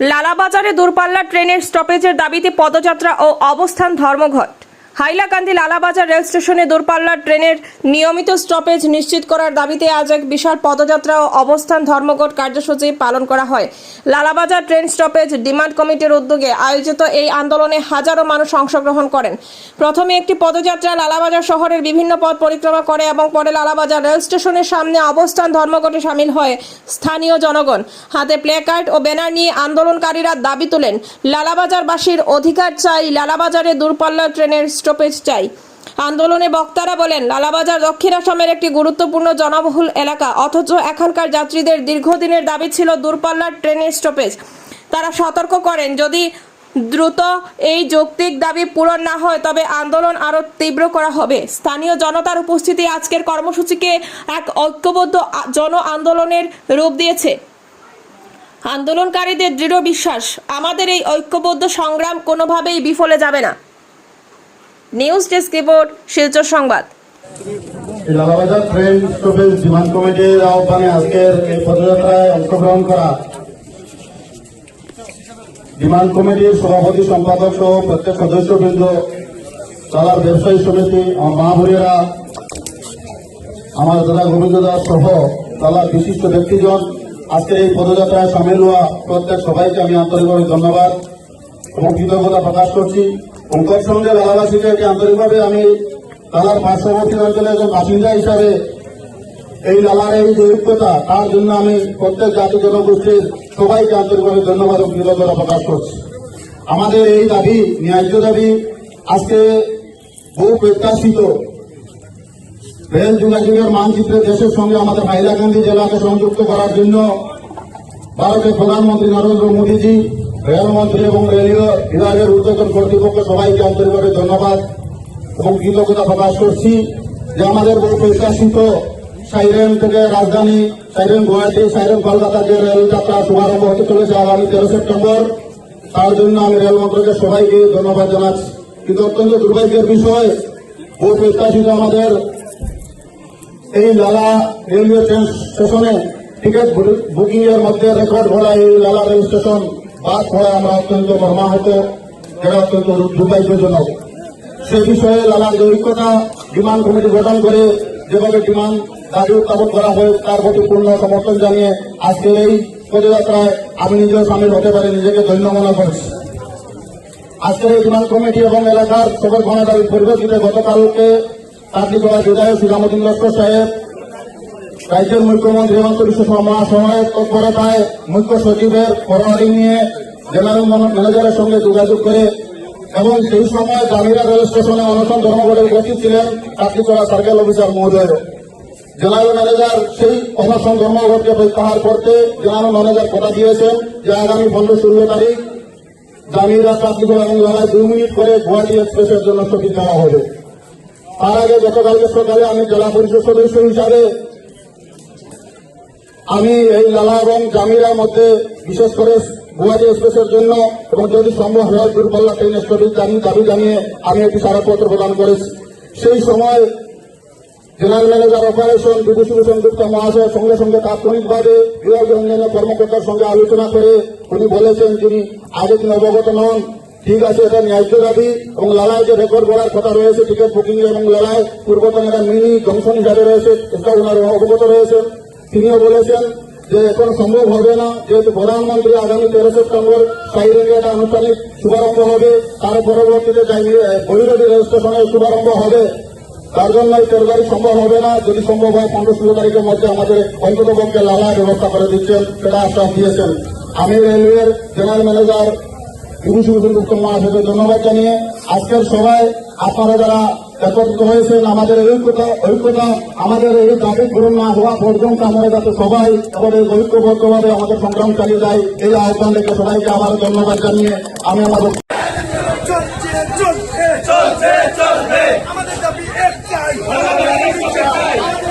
লালাবাজারে দূরপাল্লা ট্রেনের স্টপেজের দাবিতে পদযাত্রা ও অবস্থান ধর্মঘট। হাইলাকান্দি লালাবাজার রেল স্টেশনে দূরপাল্লার ট্রেনের নিয়মিত স্টপেজ নিশ্চিত করার দাবিতে আজ এক বিশাল পদযাত্রা ও অবস্থান ধর্মঘট কার্যসূচি পালন করা হয়। লালাবাজার ট্রেন স্টপেজ ডিমান্ড কমিটির উদ্যোগে আয়োজিত এই আন্দোলনে হাজারো মানুষ অংশগ্রহণ করেন। প্রথমে একটি পদযাত্রা লালাবাজার শহরের বিভিন্ন পথ পরিক্রমা করে এবং পরে লালাবাজার রেল স্টেশনের সামনে অবস্থান ধর্মঘটে সামিল হয় স্থানীয় জনগণ। হাতে প্লেকার্ড ও ব্যানার নিয়ে আন্দোলনকারীরা দাবি তোলেন, লালাবাজারবাসীর অধিকার চাই, লালাবাজারে দূরপাল্লার ট্রেনের স্টপেজ চাই। আন্দোলনে বক্তারা বলেন, লালাবাজার দক্ষিণ আসামের একটি গুরুত্বপূর্ণ জনবহুল এলাকা, অথচ এখানকার যাত্রীদের দীর্ঘদিনের দাবি ছিল দূরপাল্লার ট্রেনের স্টপেজ। তারা সতর্ক করেন, যদি দ্রুত এই যৌক্তিক দাবি পূরণ না হয়, তবে আন্দোলন আরও তীব্র করা হবে। স্থানীয় জনতার উপস্থিতি আজকের কর্মসূচিকে এক ঐক্যবদ্ধ জন আন্দোলনের রূপ দিয়েছে। আন্দোলনকারীদের দৃঢ় বিশ্বাস, আমাদের এই ঐক্যবদ্ধ সংগ্রাম কোনোভাবেই বিফলে যাবে না। নিউজ ডেস্ক রিপোর্ট, শিলচর সংবাদ। লালাবাজার ট্রেন স্টপেজ ডিমান্ড কমিটির আহ্বানে আজকের এই পদযাত্রায় অংশগ্রহণ করা বিমান কমিটির সভাপতি, সম্পাদক সহ প্রত্যেক সদস্যবৃন্দ, চালার ব্যবসায়ী সমিতি, আমার মা বোনেরা, আমার দাদা গোবিন্দ দাস সহ চালার বিশিষ্ট ব্যক্তিজন আজকে এই পদযাত্রায় সামিল হওয়া প্রত্যেক সবাইকে আমি আন্তরিকভাবে ধন্যবাদ এবং কৃতজ্ঞতা প্রকাশ করছি। এবং সঙ্গে লালাবাসীকে আন্তরিকভাবে আমি লালার পার্শ্ববর্তী অঞ্চলের একজন বাসিন্দা হিসাবে এই লালার এই যে ঐক্যতা তার জন্য আমি প্রত্যেক জাতি জনগোষ্ঠীর সবাইকে আন্তরিকভাবে ধন্যবাদ এবং কৃতজ্ঞতা প্রকাশ করছি। আমাদের এই দাবি, ন্যায্য দাবি, আজকে বহু প্রত্যাশিত রেল যোগাযোগের মানচিত্রে দেশের সঙ্গে আমাদের হাইলাকান্দি জেলাকে সংযুক্ত করার জন্য ভারতের প্রধানমন্ত্রী নরেন্দ্র মোদীজি, রেলমন্ত্রী এবং রেলীয় বিভাগের উদ্যোগের কর্তৃপক্ষ সবাইকে আন্তরিকভাবে ধন্যবাদ এবং কৃতজ্ঞতা প্রকাশ করছি যে আমাদের বহু প্রত্যাশিত সাইরেন থেকে রাজধানী, সাইরেন গুয়াহাটি, সাইরেন কলকাতা যে রেল যাত্রা শুভারম্ভ হতে চলেছে আগামী তেরো সেপ্টেম্বর, তার জন্য আমি রেল মন্ত্রকের সবাইকে ধন্যবাদ জানাচ্ছি। কিন্তু অত্যন্ত দুর্ভাগ্যের বিষয়, বহু প্রত্যাশিত আমাদের এই লালা রেলওয়ে ট্রেন স্টেশনে টিকিট বুকিং এর মধ্যে রেকর্ড ভরা এই লালা রেল স্টেশন বাদ পড়ে আমরা অত্যন্ত মর্মাহত এটা অত্যন্ত দুর্ভাগ্যজনক। সে বিষয়ে লালার যে ঐক্যতা ডিমান্ড কমিটি গঠন করে যেভাবে ডিমান্ড দাবি উত্থাপন করা হয়, তার প্রতি পূর্ণ সমর্থন জানিয়ে আজকের এই পদযাত্রায় আমি নিজেও সামিল হতে পারি, নিজেকে ধন্য মনে করছি। আজকের এই ডিমান্ড কমিটি এবং এলাকার সকল গণদাবির পরিপ্রেক্ষিতে গতকালকে কার্যকলার বিধায়ক শ্রীরামুদ্দিন লস্কর সাহেব রাজ্যের মুখ্যমন্ত্রী বিশ্ব শর্মা, সহায়ক তৎপরতায় মুখ্য সচিবের ফরওয়ার্ডিং নিয়ে জেনারেল ম্যানেজারের সঙ্গে যোগাযোগ করে এবং সেই সময় জামিরা রেল স্টেশনে অনশন ধর্মঘটের উপস্থিত ছিলেন কার্যকলা সার্কেল অফিসার মহোদয় জেনারেল ম্যানেজার সেই অনশন ধর্মঘটকে প্রত্যাহার করতে জেনারেল ম্যানেজার কথা দিয়েছেন যে আগামী পনেরো ষোলো তারিখ জামিরা কার্যকর এবং লড়াই দুই মিনিট করে গুয়াহাটি এক্সপ্রেসের জন্য স্থগিত দেওয়া হবে। তার আগে গতকালকে সকালে আমি জেলা পরিষদ সদস্য হিসাবে আমি এই লালা এবং জামিরার মধ্যে, বিশেষ করে গুয়াহাটি এক্সপ্রেসের জন্য, এবং যদি সম্ভব হয় দূরপাল্লা ট্রেন স্টপেজ দাবি জানিয়ে আমি একটি স্মারকপত্র প্রদান করেছি। সেই সময় general manager operation Bibhushan Gupta মহাশয় সঙ্গে সঙ্গে তাৎক্ষণিকভাবে বিভাগীয় অন্যান্য কর্মকর্তার সঙ্গে আলোচনা করে উনি বলেছেন তিনি আগে তিনি অবগত নন। ঠিক আছে, এটা ন্যায্য দাবি, এবং লালায় যে রেকর্ড করার কথা রয়েছে টিকিট বুকিং এবং লালায় পূর্বতন একটা মিনি জংশন হিসাবে রয়েছে, এটা ওনার অবগত রয়েছে তিনিও বলেছেন যে এখন সম্ভব হবে না, যেহেতু প্রধানমন্ত্রী আগামী তেরো সেপ্টেম্বর সাইরেনে একটা আনুষ্ঠানিক শুভারম্ভ হবে, তার পরবর্তীতে বৈরবী রেল স্টেশনে শুভারম্ভ হবে। তার জন্য এই তেরো তারিখ সম্ভব হবে না, যদি সম্ভব হয় পনেরো ষোলো তারিখের মধ্যে আমাদের অন্তত পক্ষে লালা ব্যবস্থা করে দিচ্ছেন, সেটা আশ্বাস দিয়েছেন। আমি রেলওয়ের জেনারেল ম্যানেজার বিভূষণ গুপ্ত মহাশয়কে ধন্যবাদ জানিয়ে আজকের সবাই আপনারা যারা একত্রিত হয়েছেন আমাদের এই ঐক্যতা ঐক্যতা আমাদের এই দাবি পূরণ না হওয়া পর্যন্ত আমরা যাতে সবাই আমাদের ঐক্যবদ্ধভাবে আমাদের সংগ্রাম চালিয়ে যায় এই আহ্বান রেখে সবাইকে আবার ধন্যবাদ জানিয়ে আমি আমাদের চলছে চলছে চলছে। আমাদের দাবি একটাই। আমাদের দাবি একটাই।